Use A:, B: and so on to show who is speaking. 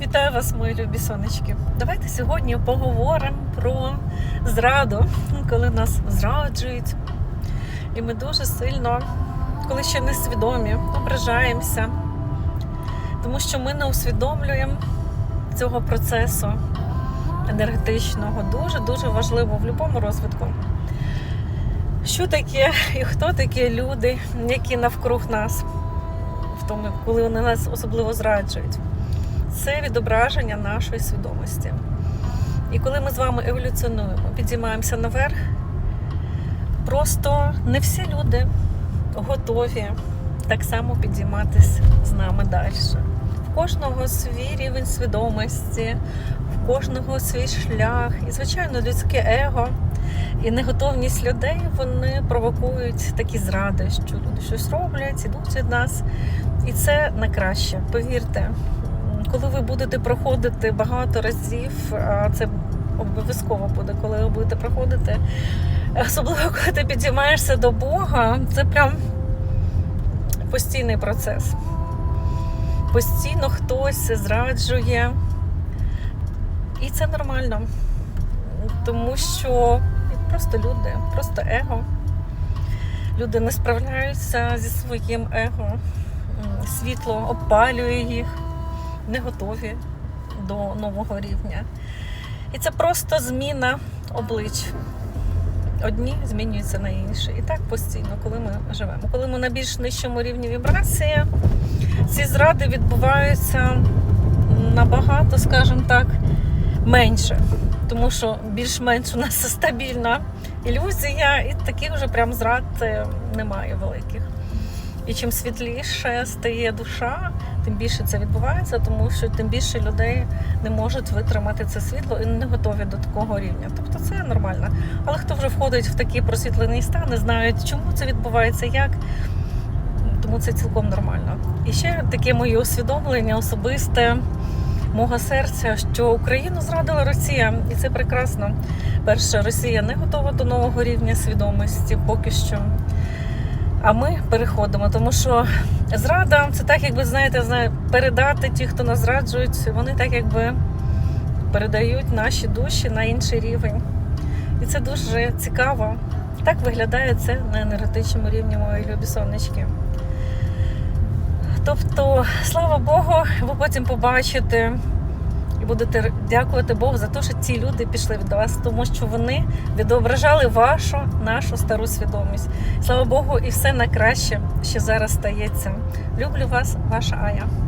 A: Вітаю вас, мої любі сонечки. Давайте сьогодні поговоримо про зраду, коли нас зраджують. І ми дуже сильно, коли ще не свідомі, ображаємося, тому що ми не усвідомлюємо цього процесу енергетичного. Дуже-дуже важливо в будь-якому розвитку. Що таке і хто такі люди, які навкруг нас, в тому, коли вони нас особливо зраджують це відображення нашої свідомості. І коли ми з вами еволюціонуємо, підіймаємося наверх, просто не всі люди готові так само підійматися з нами далі. В кожного свій рівень свідомості, в кожного свій шлях. І, звичайно, людське его і неготовність людей вони провокують такі зради, що люди щось роблять, ідуть від нас. І це на краще, повірте коли ви будете проходити багато разів, це обов'язково буде, коли ви будете проходити, особливо коли ти підіймаєшся до Бога, це прям постійний процес. Постійно хтось зраджує. І це нормально. Тому що просто люди, просто его. Люди не справляються зі своїм его. Світло опалює їх не готові до нового рівня. І це просто зміна облич. Одні змінюються на інші. І так постійно, коли ми живемо. Коли ми на більш нижчому рівні вібрації, ці зради відбуваються набагато, скажімо так, менше. Тому що більш-менш у нас стабільна ілюзія, і таких вже прям зрад е, немає великих. І чим світліше стає душа, тим більше це відбувається, тому що тим більше людей не можуть витримати це світло і не готові до такого рівня. Тобто це нормально. Але хто вже входить в такий просвітлений стан, не знають, чому це відбувається, як. Тому це цілком нормально. І ще таке моє усвідомлення особисте мого серця, що Україну зрадила Росія, і це прекрасно. Перше, Росія не готова до нового рівня свідомості поки що. А ми переходимо, тому що зрада це так, якби знаєте, знає, передати ті, хто нас зраджують, вони так якби передають наші душі на інший рівень. І це дуже цікаво. Так виглядає це на енергетичному рівні мої любі сонечки. Тобто, слава Богу, ви потім побачите і будете дякувати Богу за те, що ці люди пішли від вас, тому що вони відображали вашу, нашу стару свідомість. Слава Богу, і все на краще ще зараз стається. Люблю вас, ваша Ая.